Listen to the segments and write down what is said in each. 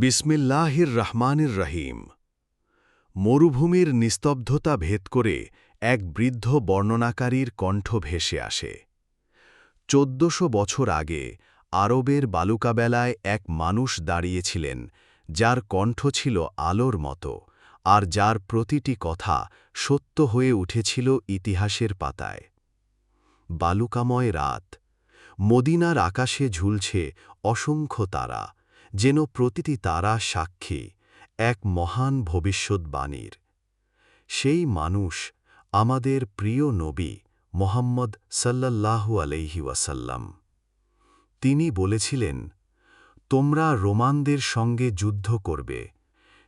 বিসমিল্লাহির রহমানির রহিম মরুভূমির নিস্তব্ধতা ভেদ করে এক বৃদ্ধ বর্ণনাকারীর কণ্ঠ ভেসে আসে। চোদ্দশো বছর আগে আরবের বালুকাবেলায় এক মানুষ দাঁড়িয়েছিলেন, যার কণ্ঠ ছিল আলোর মতো আর যার প্রতিটি কথা সত্য হয়ে উঠেছিল ইতিহাসের পাতায়। বালুকাময় রাত, মদিনার আকাশে ঝুলছে অসংখ্য তারা যেন প্রতিটি তারা সাক্ষী এক মহান ভবিষ্যৎবাণীর। সেই মানুষ আমাদের প্রিয় নবী মোহাম্মদ সাল্লাল্লাহু আলাইহি ওয়াসাল্লাম। তিনি বলেছিলেন, তোমরা রোমানদের সঙ্গে যুদ্ধ করবে।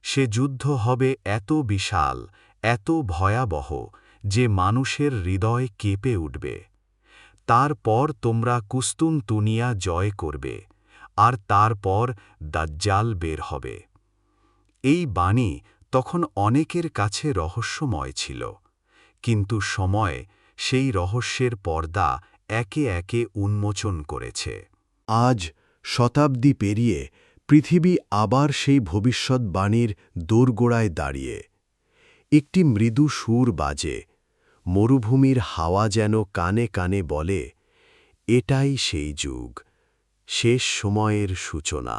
সে যুদ্ধ হবে এত বিশাল, এত ভয়াবহ যে মানুষের হৃদয় কেঁপে উঠবে। তারপর তোমরা কুস্তুন তুনিয়া জয় করবে। আর তারপর দাজ্জাল বের হবে। এই বাণী তখন অনেকের কাছে রহস্যময় ছিল, কিন্তু সময় সেই রহস্যের পর্দা একে একে উন্মোচন করেছে। আজ শতাব্দী পেরিয়ে পৃথিবী আবার সেই ভবিষ্যৎ বাণীর দোরগোড়ায় দাঁড়িয়ে। একটি মৃদু সুর বাজে, মরুভূমির হাওয়া যেন কানে কানে বলে, এটাই সেই যুগ। শেষ সময়ের সূচনা।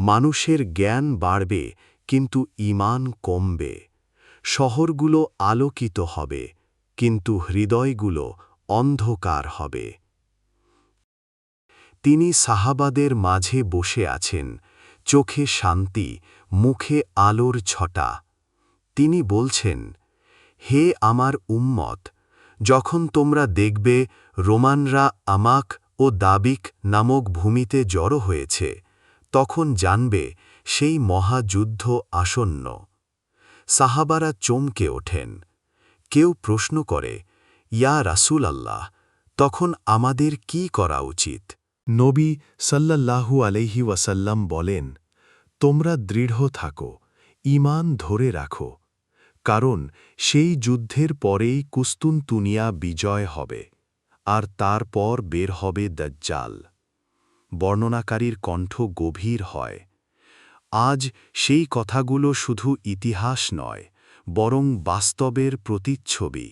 মানুষের জ্ঞান বাড়বে, কিন্তু ইমান কমবে। শহরগুলো আলোকিত হবে, কিন্তু হৃদয়গুলো অন্ধকার হবে। তিনি সাহাবাদের মাঝে বসে আছেন, চোখে শান্তি, মুখে আলোর ছটা। তিনি বলছেন, হে আমার উম্মত, যখন তোমরা দেখবে রোমানরা আমাক ও দাবিক নামক ভূমিতে জড়ো হয়েছে, তখন জানবে সেই মহাযুদ্ধ আসন্ন। সাহাবারা চমকে ওঠেন। কেউ প্রশ্ন করে, ইয়া রাসুল আল্লাহ তখন আমাদের কি করা উচিত? নবী সাল্লাল্লাহু আলহি ওয়াসাল্লাম বলেন, তোমরা দৃঢ় থাকো ইমান ধরে রাখো, কারণ সেই যুদ্ধের পরেই কুস্তুনতুনিয়া বিজয় হবে। আর তারপর বের হবে দজ্জাল। বর্ণনাকারীর কণ্ঠ গভীর হয়। আজ সেই কথাগুলো শুধু ইতিহাস নয়, বরং বাস্তবের প্রতিচ্ছবি।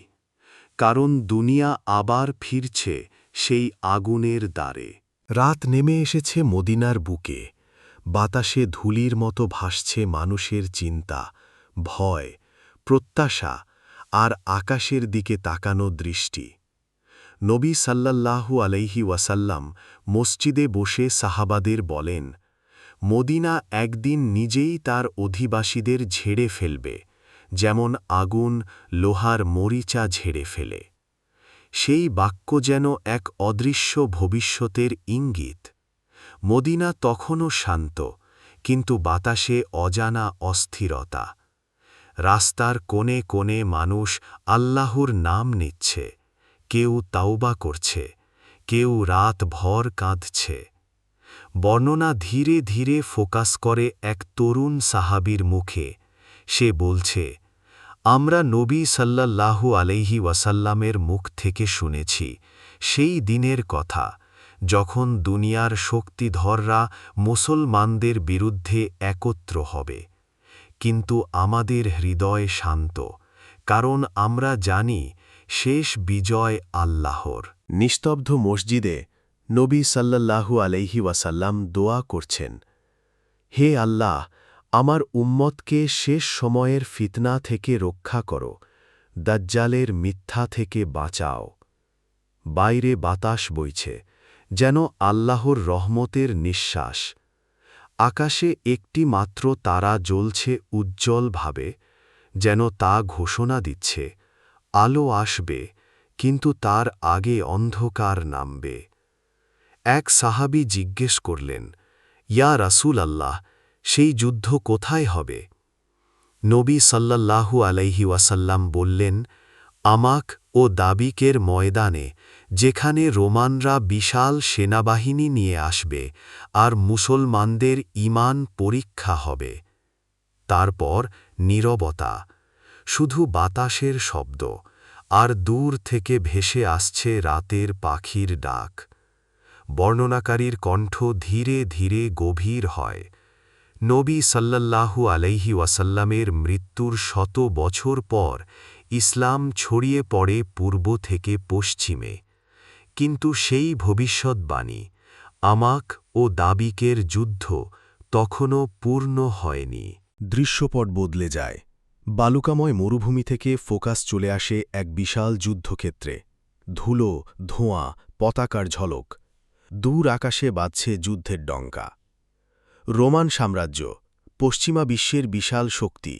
কারণ দুনিয়া আবার ফিরছে সেই আগুনের দ্বারে। রাত নেমে এসেছে মদিনার বুকে। বাতাসে ধুলির মতো ভাসছে মানুষের চিন্তা, ভয়, প্রত্যাশা আর আকাশের দিকে তাকানো দৃষ্টি। নবী সাল্লাল্লাহু আলাইহি ওয়াসাল্লাম মসজিদে বসে সাহাবাদের বলেন, মদিনা একদিন নিজেই তার অধিবাসীদের ঝেড়ে ফেলবে, যেমন আগুন লোহার মরিচা ঝেড়ে ফেলে। সেই বাক্য যেন এক অদৃশ্য ভবিষ্যতের ইঙ্গিত। মদিনা তখনও শান্ত, কিন্তু বাতাসে অজানা অস্থিরতা। রাস্তার কোণে কোণে মানুষ আল্লাহর নাম নিচ্ছে। কেউ তাওবা করছে, কেউ রাত ভর কাঁদছে। বর্ণনা ধীরে ধীরে ফোকাস করে এক তরুণ সাহাবির মুখে। সে বলছে, আমরা নবী সাল্লাল্লাহু আলাইহি ওয়াসাল্লামের মুখ থেকে শুনেছি সেই দিনের কথা, যখন দুনিয়ার শক্তিধররা মুসলমানদের বিরুদ্ধে একত্র হবে। কিন্তু আমাদের হৃদয় শান্ত, কারণ আমরা জানি শেষ বিজয় আল্লাহর। নিস্তব্ধ মসজিদে নবী সাল্লাল্লাহু আলাইহি ওয়াসাল্লাম দোয়া করছেন, হে আল্লাহ, আমার উম্মতকে শেষ সময়ের ফিতনা থেকে রক্ষা করো, দাজ্জালের মিথ্যা থেকে বাঁচাও। বাইরে বাতাস বইছে, যেন আল্লাহর রহমতের নিঃশ্বাস। আকাশে একটি মাত্র তারা জ্বলছে উজ্জ্বলভাবে, যেন তা ঘোষণা দিচ্ছে। আলো আসবে, কিন্তু তার আগে অন্ধকার নামবে। এক সাহাবি জিজ্ঞেস করলেন, ইয়া রাসুল আল্লাহ সেই যুদ্ধ কোথায় হবে? নবী সাল্লাল্লাহু আলাইহি ওয়াসাল্লাম বললেন, আমাক ও দাবিকের ময়দানে, যেখানে রোমানরা বিশাল সেনাবাহিনী নিয়ে আসবে আর মুসলমানদের ইমান পরীক্ষা হবে। তারপর নীরবতা শুধু বাতাসের শব্দ, আর দূর থেকে ভেসে আসছে রাতের পাখির ডাক। বর্ণনাকারীর কণ্ঠ ধীরে ধীরে গভীর হয়। নবী সাল্লাল্লাহু আলাইহি ওয়াসাল্লামের মৃত্যুর শত বছর পর ইসলাম ছড়িয়ে পড়ে পূর্ব থেকে পশ্চিমে। কিন্তু সেই ভবিষ্যৎবাণী, আমাক ও দাবিকের যুদ্ধ তখনও পূর্ণ হয়নি। দৃশ্যপট বদলে যায়। বালুকাময় মরুভূমি থেকে ফোকাস চলে আসে এক বিশাল যুদ্ধক্ষেত্রে। ধুলো, ধোঁয়া, পতাকার ঝলক। দূর আকাশে বাজছে যুদ্ধের ডঙ্কা। রোমান সাম্রাজ্য, পশ্চিমা বিশ্বের বিশাল শক্তি,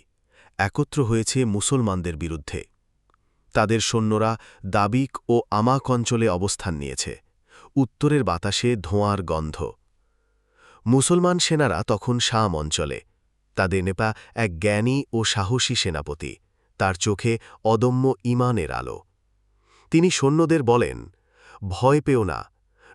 একত্র হয়েছে মুসলমানদের বিরুদ্ধে। তাদের সৈন্যরা দাবিক ও আমাক অঞ্চলে অবস্থান নিয়েছে। উত্তরের বাতাসে ধোঁয়ার গন্ধ। মুসলমান সেনারা তখন শাম অঞ্চলে তাদের নেপা এক জ্ঞানী ও সাহসী সেনাপতি। তার চোখে অদম্য ইমানের আলো। তিনি সৈন্যদের বলেন, ভয় পেও না।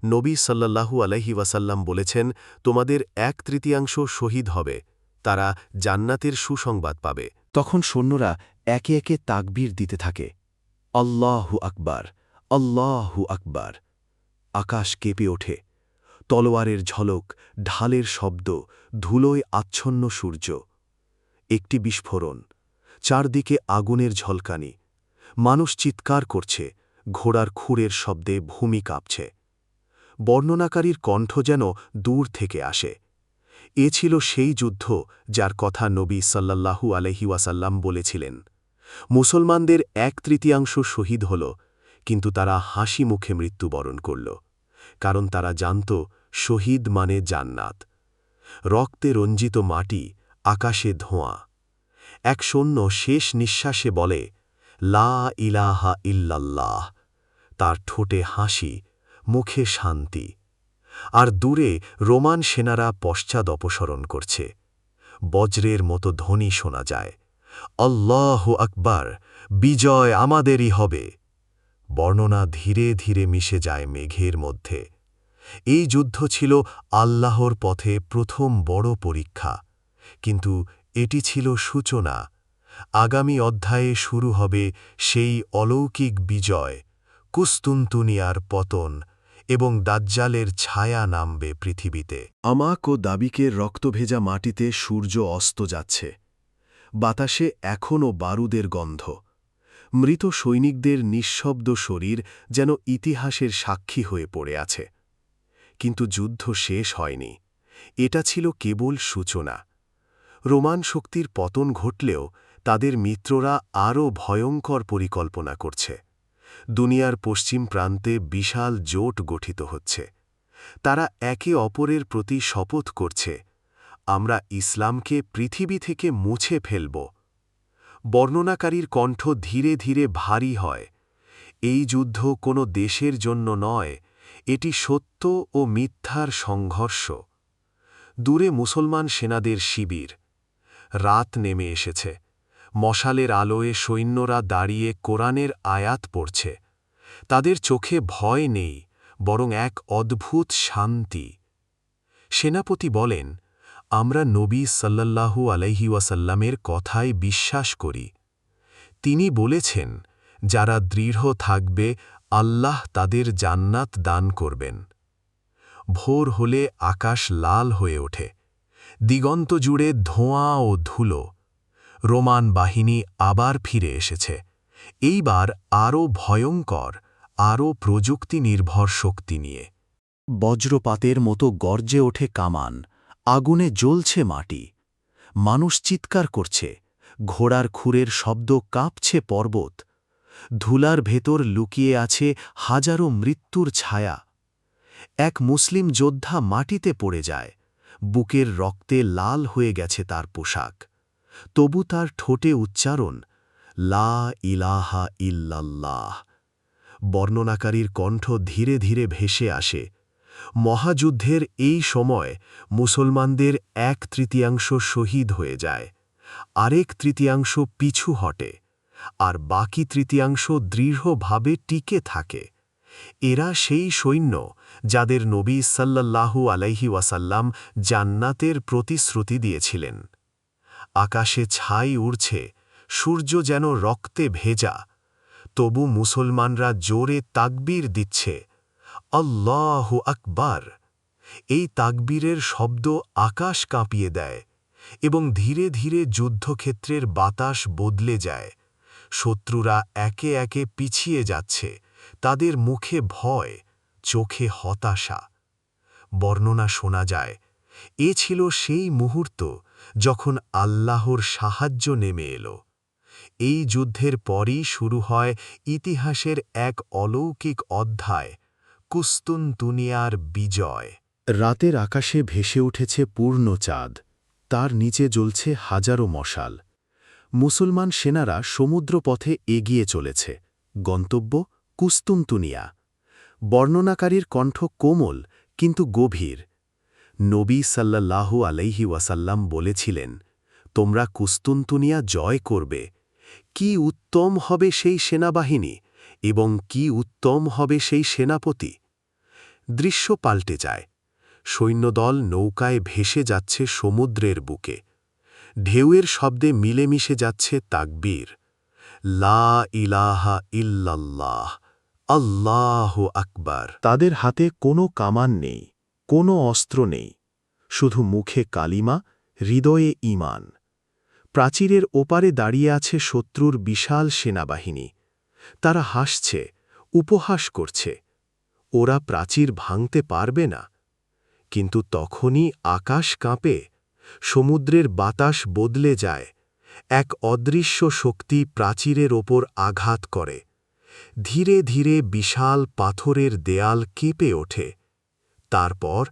নবী সাল্লাল্লাহু আলহি ওয়াসাল্লাম বলেছেন, তোমাদের এক তৃতীয়াংশ শহীদ হবে। তারা জান্নাতের সুসংবাদ পাবে। তখন সৈন্যরা একে একে তাকবীর দিতে থাকে। আল্লাহু আকবার আল্লাহু আকবার। আকাশ কেঁপে ওঠে। তলোয়ারের ঝলক, ঢালের শব্দ ধুলোয় আচ্ছন্ন সূর্য। একটি বিস্ফোরণ, চারদিকে আগুনের ঝলকানি। মানুষ চিৎকার করছে, ঘোড়ার খুঁড়ের শব্দে ভূমি কাঁপছে। বর্ণনাকারীর কণ্ঠ যেন দূর থেকে আসে। এ ছিল সেই যুদ্ধ যার কথা নবী সাল্লাল্লাহু আলহি ওয়াসাল্লাম বলেছিলেন। মুসলমানদের এক তৃতীয়াংশ শহীদ হল, কিন্তু তারা হাসি মুখে মৃত্যুবরণ করল, কারণ তারা জানত শহীদ মানে জান্নাত। রক্তে রঞ্জিত মাটি আকাশে ধোঁয়া। এক সৈন্য শেষ নিঃশ্বাসে বলে, লা ইলাহা ইল্লাল্লাহ। তার ঠোঁটে হাসি, মুখে শান্তি। আর দূরে রোমান সেনারা পশ্চাদ অপসরণ করছে। বজ্রের মতো ধ্বনি শোনা যায় অল্লাহ আকবার, বিজয় আমাদেরই হবে। বর্ণনা ধীরে ধীরে মিশে যায় মেঘের মধ্যে। এই যুদ্ধ ছিল আল্লাহর পথে প্রথম বড় পরীক্ষা। কিন্তু এটি ছিল সূচনা। আগামী অধ্যায়ে শুরু হবে সেই অলৌকিক বিজয়, কুস্তুন্তুনিয়ার পতন এবং দাজ্জালের ছায়া নামবে পৃথিবীতে। আমাক ও দাবিকের রক্তভেজা মাটিতে সূর্য অস্ত যাচ্ছে। বাতাসে এখনও বারুদের গন্ধ। মৃত সৈনিকদের নিঃশব্দ শরীর যেন ইতিহাসের সাক্ষী হয়ে পড়ে আছে। কিন্তু যুদ্ধ শেষ হয়নি। এটা ছিল কেবল সূচনা। রোমান শক্তির পতন ঘটলেও তাদের মিত্ররা আরও ভয়ঙ্কর পরিকল্পনা করছে। দুনিয়ার পশ্চিম প্রান্তে বিশাল জোট গঠিত হচ্ছে। তারা একে অপরের প্রতি শপথ করছে, আমরা ইসলামকে পৃথিবী থেকে মুছে ফেলব। বর্ণনাকারীর কণ্ঠ ধীরে ধীরে ভারী হয়। এই যুদ্ধ কোনো দেশের জন্য নয় এটি সত্য ও মিথ্যার সংঘর্ষ। দূরে মুসলমান সেনাদের শিবির। রাত নেমে এসেছে। মশালের আলোয়ে সৈন্যরা দাঁড়িয়ে কোরআনের আয়াত পড়ছে। তাদের চোখে ভয় নেই, বরং এক অদ্ভুত শান্তি। সেনাপতি বলেন, আমরা নবী সাল্লাল্লাহু আলাইহি ওয়াসাল্লামের কথায় বিশ্বাস করি। তিনি বলেছেন, যারা দৃঢ় থাকবে আল্লাহ তাদের জান্নাত দান করবেন। ভোর হলে আকাশ লাল হয়ে ওঠে, দিগন্ত জুড়ে ধোঁয়া ও ধুলো। রোমান বাহিনী আবার ফিরে এসেছে। এইবার আরও ভয়ঙ্কর আরও প্রযুক্তি নির্ভর শক্তি নিয়ে। বজ্রপাতের মতো গর্জে ওঠে কামান, আগুনে জ্বলছে মাটি। মানুষ চিৎকার করছে, ঘোড়ার খুরের শব্দ কাঁপছে পর্বত ধুলার ভেতর লুকিয়ে আছে হাজারো মৃত্যুর ছায়া। এক মুসলিম যোদ্ধা মাটিতে পড়ে যায়। বুকের রক্তে লাল হয়ে গেছে তার পোশাক। তবু তার ঠোঁটে উচ্চারণ, লা ইলাহা ইল্লাল্লাহ। বর্ণনাকারীর কণ্ঠ ধীরে ধীরে ভেসে আসে। মহাযুদ্ধের এই সময় মুসলমানদের এক তৃতীয়াংশ শহীদ হয়ে যায়। আরেক তৃতীয়াংশ পিছু হটে। আর বাকি তৃতীয়াংশ দৃঢ়ভাবে টিকে থাকে। এরা সেই সৈন্য যাদের নবী সাল্লাল্লাহু আলাইহি ওয়াসাল্লাম জান্নাতের প্রতিশ্রুতি দিয়েছিলেন। আকাশে ছাই উড়ছে, সূর্য যেন রক্তে ভেজা, তবু মুসলমানরা জোরে তাকবীর দিচ্ছে, আল্লাহ আকবার! এই তাকবীরের শব্দ আকাশ কাঁপিয়ে দেয় এবং ধীরে ধীরে যুদ্ধক্ষেত্রের বাতাস বদলে যায়। শত্রুরা একে একে পিছিয়ে যাচ্ছে, তাদের মুখে ভয়, চোখে হতাশা। বর্ণনা শোনা যায়, এ ছিল সেই মুহূর্ত যখন আল্লাহর সাহায্য নেমে এলো। এই যুদ্ধের পরই শুরু হয় ইতিহাসের এক অলৌকিক অধ্যায় কুস্তুনতুনিয়ার বিজয়। রাতের আকাশে ভেসে উঠেছে পূর্ণ চাঁদ, তার নিচে জ্বলছে হাজারো মশাল। মুসলমান সেনারা সমুদ্রপথে এগিয়ে চলেছে। গন্তব্য কুস্তুনতুনিয়া বর্ণনাকারীর কণ্ঠ কোমল, কিন্তু গভীর। নবী সাল্লাল্লাহু আলাইহি ওয়াসাল্লাম বলেছিলেন, তোমরা কুস্তুনতুনিয়া জয় করবে। কি উত্তম হবে সেই সেনাবাহিনী এবং কি উত্তম হবে সেই সেনাপতি? দৃশ্য পাল্টে যায়। সৈন্যদল নৌকায় ভেসে যাচ্ছে সমুদ্রের বুকে। ঢেউয়ের শব্দে মিলেমিশে যাচ্ছে তাকবীর। লা ইলাহা ইল্লাল্লাহ, আল্লাহ আকবার। তাদের হাতে কোনো কামান নেই, কোনো অস্ত্র নেই, শুধু মুখে কালিমা, হৃদয়ে ঈমান। প্রাচীরের ওপারে দাঁড়িয়ে আছে শত্রুর বিশাল সেনাবাহিনী। তারা হাসছে, উপহাস করছে। ওরা প্রাচীর ভাঙতে পারবে না। কিন্তু তখনই আকাশ কাঁপে সমুদ্রের বাতাস বদলে যায়, এক অদৃশ্য শক্তি প্রাচীরের ওপর আঘাত করে। ধীরে ধীরে বিশাল পাথরের দেয়াল কেঁপে ওঠে। তারপর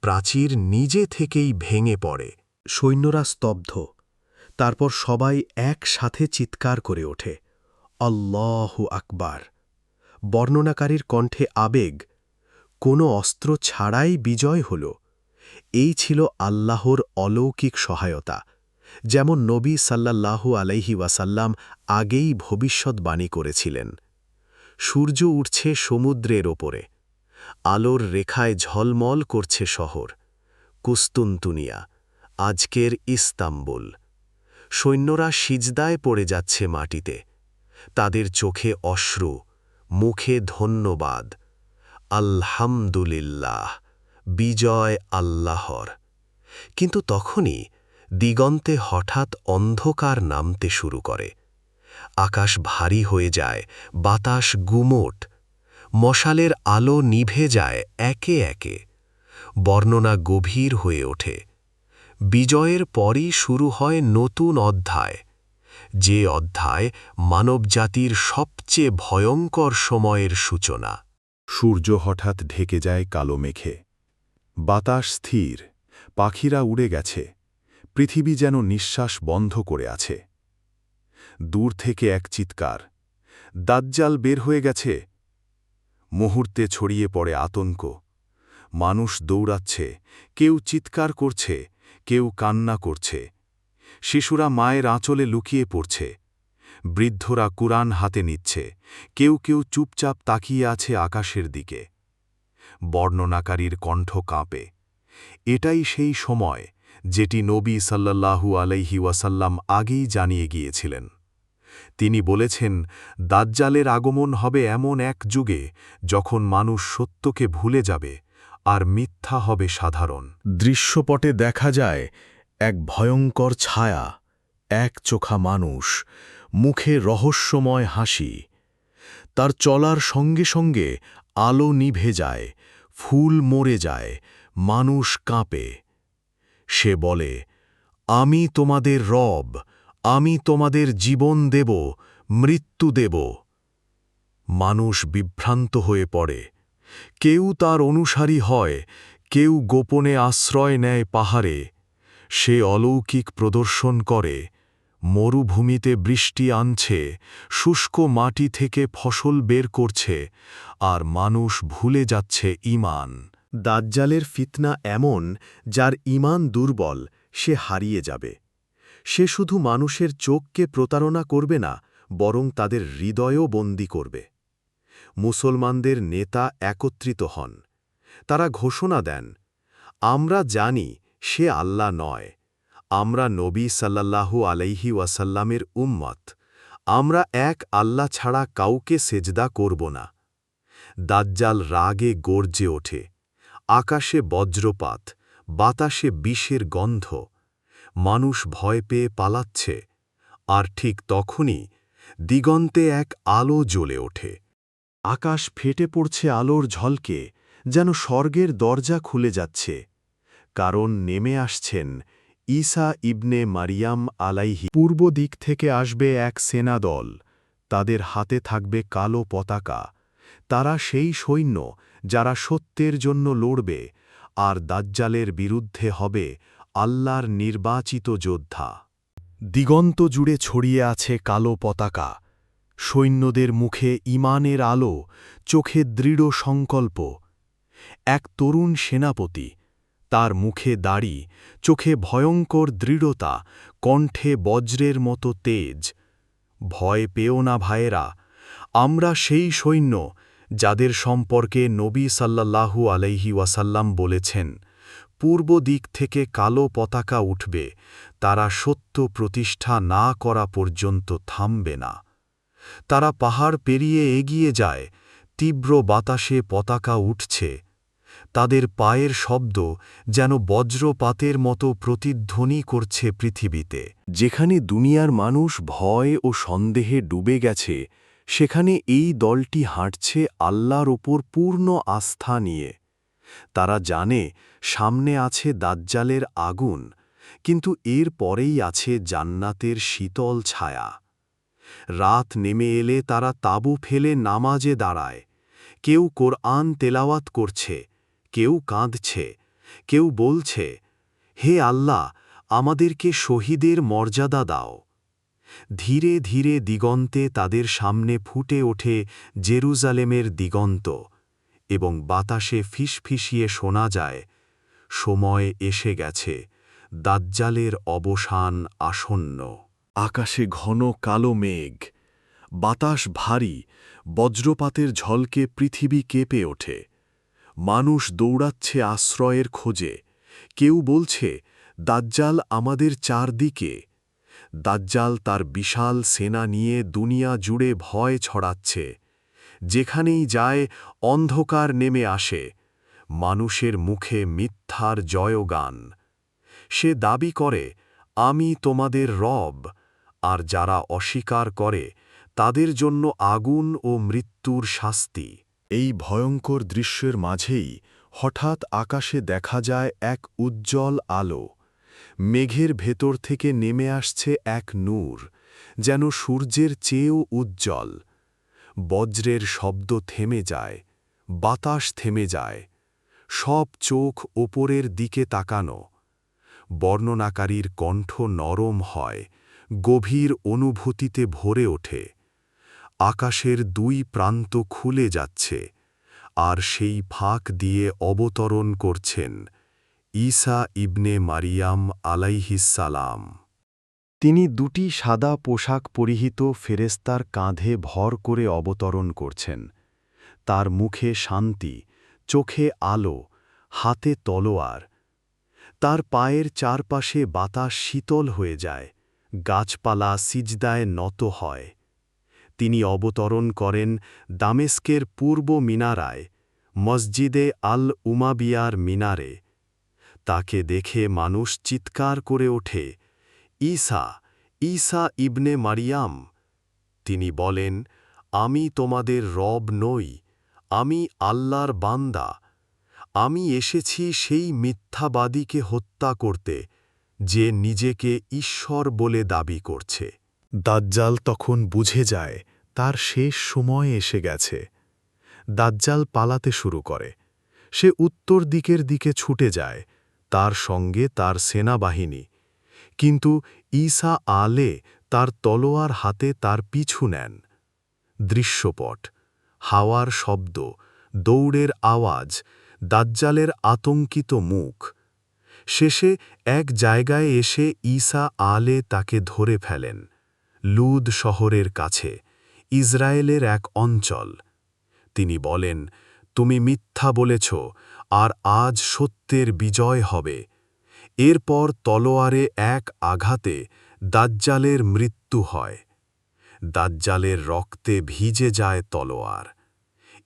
প্রাচীর নিজে থেকেই ভেঙে পড়ে। সৈন্যরা স্তব্ধ। তারপর সবাই একসাথে চিৎকার করে ওঠে। আল্লাহ আকবার। বর্ণনাকারীর কণ্ঠে আবেগ। কোনো অস্ত্র ছাড়াই বিজয় হল। এই ছিল আল্লাহর অলৌকিক সহায়তা, যেমন নবী সাল্লাল্লাহু আলাইহি ওয়াসাল্লাম আগেই ভবিষ্যৎবাণী করেছিলেন। সূর্য উঠছে সমুদ্রের ওপরে, আলোর রেখায় ঝলমল করছে শহর, কুস্তুনতুনিয়া, আজকের ইস্তাম্বুল। সৈন্যরা সিজদায় পড়ে যাচ্ছে মাটিতে, তাদের চোখে অশ্রু, মুখে ধন্যবাদ। আলহামদুলিল্লাহ। বিজয় আল্লাহর। কিন্তু তখনই দিগন্তে হঠাৎ অন্ধকার নামতে শুরু করে। আকাশ ভারী হয়ে যায়, বাতাস গুমোট, মশালের আলো নিভে যায় একে একে, বর্ণনা গভীর হয়ে ওঠে। বিজয়ের পরই শুরু হয় নতুন অধ্যায়। যে অধ্যায় মানবজাতির সবচেয়ে ভয়ঙ্কর সময়ের সূচনা। সূর্য হঠাৎ ঢেকে যায় কালো মেঘে। বাতাস স্থির, পাখিরা উড়ে গেছে, পৃথিবী যেন নিঃশ্বাস বন্ধ করে আছে। দূর থেকে এক চিৎকার, দাজ্জাল বের হয়ে গেছে। মুহূর্তে ছড়িয়ে পড়ে আতঙ্ক, মানুষ দৌড়াচ্ছে, কেউ চিৎকার করছে, কেউ কান্না করছে। শিশুরা মায়ের আঁচলে লুকিয়ে পড়ছে, বৃদ্ধরা কুরআন হাতে নিচ্ছে, কেউ কেউ চুপচাপ তাকিয়ে আছে আকাশের দিকে। বর্ণনাকারীর কণ্ঠ কাঁপে। এটাই সেই সময় যেটি নবী সাল্লাল্লাহু আলাইহি ওয়াসাল্লাম আগেই জানিয়ে গিয়েছিলেন। তিনি বলেছেন, দাজ্জালের আগমন হবে এমন এক যুগে যখন মানুষ সত্যকে ভুলে যাবে আর মিথ্যা হবে সাধারণ। দৃশ্যপটে দেখা যায় এক ভয়ঙ্কর ছায়া, এক চোখা মানুষ, মুখে রহস্যময় হাসি। তার চলার সঙ্গে সঙ্গে আলো নিভে যায় ফুল মরে যায়, মানুষ কাঁপে। সে বলে, আমি তোমাদের রব, আমি তোমাদের জীবন দেব, মৃত্যু দেব। মানুষ বিভ্রান্ত হয়ে পড়ে। কেউ তার অনুসারী হয়, কেউ গোপনে আশ্রয় নেয় পাহাড়ে। সে অলৌকিক প্রদর্শন করে। মরুভূমিতে বৃষ্টি আনছে, শুষ্ক মাটি থেকে ফসল বের করছে, আর মানুষ ভুলে যাচ্ছে ইমান দাজ্জালের ফিতনা এমন, যার ইমান দুর্বল, সে হারিয়ে যাবে। সে শুধু মানুষের চোখকে প্রতারণা করবে না, বরং তাদের হৃদয়ও বন্দী করবে। মুসলমানদের নেতা একত্রিত হন। তারা ঘোষণা দেন, আমরা জানি সে আল্লাহ নয় আমরা নবী সাল্লাল্লাহু আলাইহি ওয়াসাল্লামের উম্মত। আমরা এক আল্লাহ ছাড়া কাউকে সেজদা করব না। দাজ্জাল রাগে গর্জে ওঠে। আকাশে বজ্রপাত, বাতাসে বিষের গন্ধ। মানুষ ভয় পেয়ে পালাচ্ছে। আর ঠিক তখনই দিগন্তে এক আলো জ্বলে ওঠে। আকাশ ফেটে পড়ছে আলোর ঝলকে, যেন স্বর্গের দরজা খুলে যাচ্ছে। কারণ নেমে আসছেন ঈসা ইবনে মারিয়াম আলাইহি পূর্ব দিক থেকে আসবে এক সেনাদল তাদের হাতে থাকবে কালো পতাকা। তারা সেই সৈন্য যারা সত্যের জন্য লড়বে আর দাজ্জালের বিরুদ্ধে হবে আল্লাহর নির্বাচিত যোদ্ধা। দিগন্ত জুড়ে ছড়িয়ে আছে কালো পতাকা। সৈন্যদের মুখে ইমানের আলো, চোখে দৃঢ় সংকল্প। এক তরুণ সেনাপতি তার মুখে দাড়ি, চোখে ভয়ঙ্কর দৃঢ়তা, কণ্ঠে বজ্রের মতো তেজ। ভয় পেও না ভাইয়েরা, আমরা সেই সৈন্য যাদের সম্পর্কে নবী সাল্লাল্লাহু আলাইহি ওয়াসাল্লাম বলেছেন, পূর্ব দিক থেকে কালো পতাকা উঠবে, তারা সত্য প্রতিষ্ঠা না করা পর্যন্ত থামবে না। তারা পাহাড় পেরিয়ে এগিয়ে যায়, তীব্র বাতাসে পতাকা উঠছে। তাদের পায়ের শব্দ যেন বজ্রপাতের মতো প্রতিধ্বনি করছে পৃথিবীতে। যেখানে দুনিয়ার মানুষ ভয় ও সন্দেহে ডুবে গেছে, সেখানে এই দলটি হাঁটছে আল্লাহর ওপর পূর্ণ আস্থা নিয়ে। তারা জানে, সামনে আছে দাজ্জালের আগুন, কিন্তু এর পরেই আছে জান্নাতের শীতল ছায়া। রাত নেমে এলে তারা তাঁবু ফেলে নামাজে দাঁড়ায়। কেউ কোরআন তেলাওয়াত করছে কেউ কাঁদছে, কেউ বলছে, হে আল্লাহ, আমাদেরকে শহীদের মর্যাদা দাও। ধীরে ধীরে দিগন্তে তাদের সামনে ফুটে ওঠে জেরুজালেমের দিগন্ত এবং বাতাসে ফিসফিসিয়ে শোনা যায়, সময় এসে গেছে, দাজ্জালের অবসান আসন্ন। আকাশে ঘন কালো মেঘ, বাতাস ভারী, বজ্রপাতের ঝলকে পৃথিবী কেঁপে ওঠে। মানুষ দৌড়াচ্ছে আশ্রয়ের খোঁজে। কেউ বলছে, দাজ্জাল আমাদের চারদিকে। দাজ্জাল তার বিশাল সেনা নিয়ে দুনিয়া জুড়ে ভয় ছড়াচ্ছে। যেখানেই যায়, অন্ধকার নেমে আসে। মানুষের মুখে মিথ্যার জয়গান। সে দাবি করে, আমি তোমাদের রব। আর যারা অস্বীকার করে, তাদের জন্য আগুন ও মৃত্যুর শাস্তি। এই ভয়ঙ্কর দৃশ্যের মাঝেই হঠাৎ আকাশে দেখা যায় এক উজ্জ্বল আলো। মেঘের ভেতর থেকে নেমে আসছে এক নূর, যেন সূর্যের চেয়েও উজ্জ্বল। বজ্রের শব্দ থেমে যায়, বাতাস থেমে যায়, সব চোখ ওপরের দিকে তাকানো। বর্ণনাকারীর কণ্ঠ নরম হয়, গভীর অনুভূতিতে ভরে ওঠে। আকাশের দুই প্রান্ত খুলে যাচ্ছে, আর সেই ফাঁক দিয়ে অবতরণ করছেন ঈসা ইবনে মারিয়াম আলাইহিসালাম তিনি দুটি সাদা পোশাক পরিহিত ফেরেস্তার কাঁধে ভর করে অবতরণ করছেন। তার মুখে শান্তি, চোখে আলো, হাতে তলোয়ার। তার পায়ের চারপাশে বাতাস শীতল হয়ে যায়, গাছপালা সিজদায় নত হয়। তিনি অবতরণ করেন দামেস্কের পূর্ব মিনারায়, মসজিদে আল উমাবিয়ার মিনারে। তাকে দেখে মানুষ চিৎকার করে ওঠে, ঈসা ঈসা ইবনে মারিয়াম। তিনি বলেন, আমি তোমাদের রব নই, আমি আল্লাহর বান্দা। আমি এসেছি সেই মিথ্যাবাদীকে হত্যা করতে, যে নিজেকে ঈশ্বর বলে দাবি করছে। দাজ্জাল তখন বুঝে যায় তার শেষ সময় এসে গেছে। দাজ্জাল পালাতে শুরু করে। সে উত্তর দিকের দিকে ছুটে যায়, তার সঙ্গে তার সেনাবাহিনী। কিন্তু ঈসা আলে তার তলোয়ার হাতে তার পিছু নেন। দৃশ্যপট, হাওয়ার শব্দ, দৌড়ের আওয়াজ, দাজ্জালের আতঙ্কিত মুখ। শেষে এক জায়গায় এসে ঈসা আলে তাকে ধরে ফেলেন, লুদ শহরের কাছে। ইসরায়েলের এক অঞ্চল। তিনি বলেন, তুমি মিথ্যা বলেছ, আর আজ সত্যের বিজয় হবে। এরপর তলোয়ারে এক আঘাতে দাজ্জালের মৃত্যু হয়। দাজ্জালের রক্তে ভিজে যায় তলোয়ার।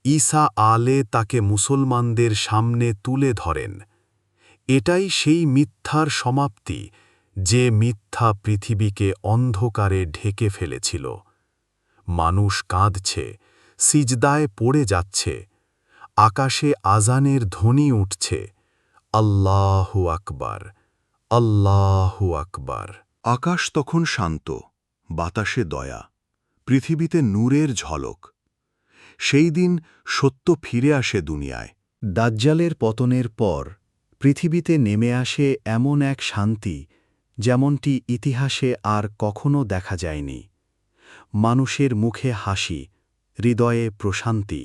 ঈসা আলে তাকে মুসলমানদের সামনে তুলে ধরেন। এটাই সেই মিথ্যার সমাপ্তি, যে মিথ্যা পৃথিবীকে অন্ধকারে ঢেকে ফেলেছিল। মানুষ কাঁদছে, সিজদায় পড়ে যাচ্ছে, আকাশে আজানের ধ্বনি উঠছে, আল্লাহু আকবার আল্লাহু আকবার। আকাশ তখন শান্ত, বাতাসে দয়া, পৃথিবীতে নূরের ঝলক। সেই দিন সত্য ফিরে আসে দুনিয়ায়। দাজ্জালের পতনের পর পৃথিবীতে নেমে আসে এমন এক শান্তি, যেমনটি ইতিহাসে আর কখনো দেখা যায়নি। মানুষের মুখে হাসি, হৃদয়ে প্রশান্তি।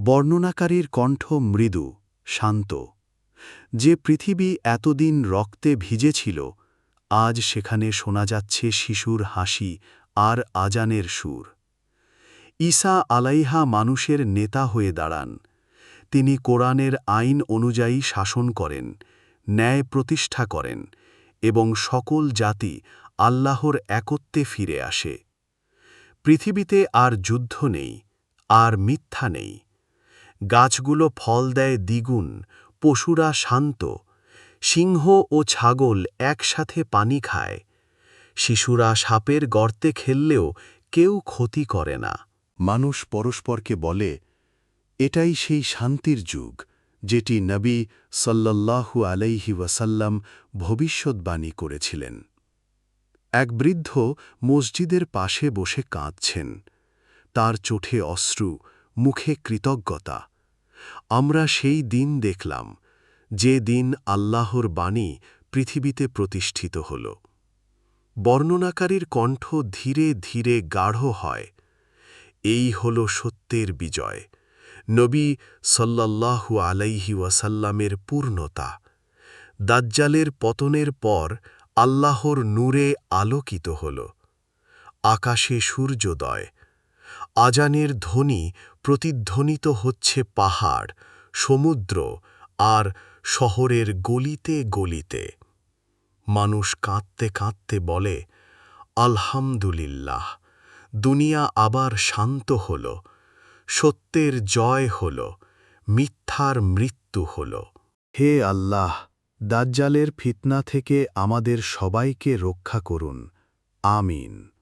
বর্ণনাকারীর কণ্ঠ মৃদু, শান্ত। যে পৃথিবী এতদিন রক্তে ভিজেছিল, আজ সেখানে শোনা যাচ্ছে শিশুর হাসি আর আজানের সুর। ঈসা আলাইহা মানুষের নেতা হয়ে দাঁড়ান। তিনি কোরআনের আইন অনুযায়ী শাসন করেন, ন্যায় প্রতিষ্ঠা করেন এবং সকল জাতি আল্লাহর একত্বে ফিরে আসে। পৃথিবীতে আর যুদ্ধ নেই, আর মিথ্যা নেই। গাছগুলো ফল দেয় দ্বিগুণ, পশুরা শান্ত। সিংহ ও ছাগল একসাথে পানি খায়। শিশুরা সাপের গর্তে খেললেও কেউ ক্ষতি করে না। মানুষ পরস্পরকে বলে, এটাই সেই শান্তির যুগ, যেটি নবী সাল্লাল্লাহু আলাইহি ওয়াসাল্লাম ভবিষ্যৎবাণী করেছিলেন। এক বৃদ্ধ মসজিদের পাশে বসে কাঁদছেন। তার চোখে অশ্রু, মুখে কৃতজ্ঞতা। আমরা সেই দিন দেখলাম, যে দিন আল্লাহর বাণী পৃথিবীতে প্রতিষ্ঠিত হল। বর্ণনাকারীর কণ্ঠ ধীরে ধীরে গাঢ় হয়। এই হল সত্যের বিজয়। নবী সাল্লাল্লাহু আলাইহি ওয়াসাল্লামের পূর্ণতা। দাজ্জালের পতনের পর আল্লাহর নূরে আলোকিত হল। আকাশে সূর্যোদয়, আজানের ধ্বনি প্রতিধ্বনিত হচ্ছে পাহাড়, সমুদ্র আর শহরের গলিতে গলিতে। মানুষ কাঁদতে কাঁদতে বলে, আলহামদুলিল্লাহ, দুনিয়া আবার শান্ত হল, সত্যের জয় হল, মিথ্যার মৃত্যু হল। হে আল্লাহ দাজ্জালের ফিতনা থেকে আমাদের সবাইকে রক্ষা করুন। আমিন।